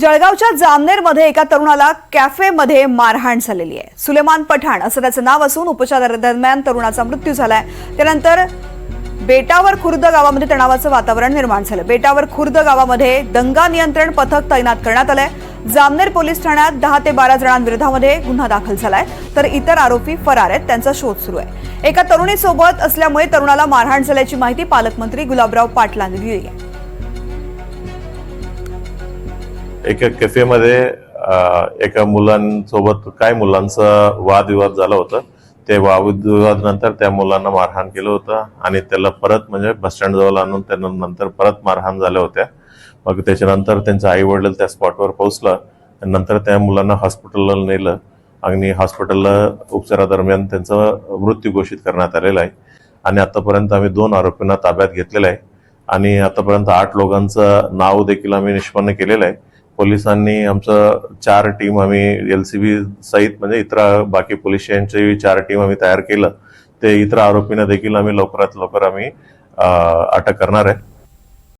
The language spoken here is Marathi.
जळगावच्या जामनेरमध्ये एका तरुणाला कॅफेमध्ये मारहाण झालेली आहे. सुलेमान पठाण असं त्याचं नाव असून उपचारादरम्यान तरुणाचा मृत्यू झालाय. त्यानंतर बेटावर खुर्द गावामध्ये तणावाचं वातावरण निर्माण झालं. बेटावर खुर्द गावामध्ये दंगा नियंत्रण पथक तैनात करण्यात आलंय. जामनेर पोलीस ठाण्यात दहा ते बारा जणांविरोधामध्ये गुन्हा दाखल झालाय. तर इतर आरोपी फरार आहेत त्यांचा शोध सुरू आहे. एका तरुणीसोबत असल्यामुळे तरुणाला मारहाण झाल्याची माहिती पालकमंत्री गुलाबराव पाटलांनी दिली आहे. एका कॅफेमध्ये एका मुलांसोबत काय मुलांचा वादविवाद झाला होता ते वादविवाद नंतर त्या मुलांना मारहाण केलं होतं आणि त्याला परत म्हणजे बस जवळ आणून त्यांना नंतर परत मारहाण झाल्या होत्या. मग त्याच्यानंतर त्यांचा आई वडील त्या स्पॉटवर पोहोचलं नंतर त्या मुलांना हॉस्पिटलला नेलं आणि हॉस्पिटलला उपचारादरम्यान त्यांचा मृत्यू घोषित करण्यात आलेला आहे. आणि आतापर्यंत आम्ही दोन आरोपींना ताब्यात घेतलेलं आहे आणि आतापर्यंत आठ लोकांचं नाव देखील आम्ही निष्पन्न केलेलं आहे. पोलिसांनी आमचं चार टीम आम्ही एल सी बी सहित म्हणजे इतर बाकी पोलीस चार टीम आम्ही तयार केलं. ते इतर आरोपींना देखील आम्ही लवकरात लवकर आम्ही अटक करणार आहे.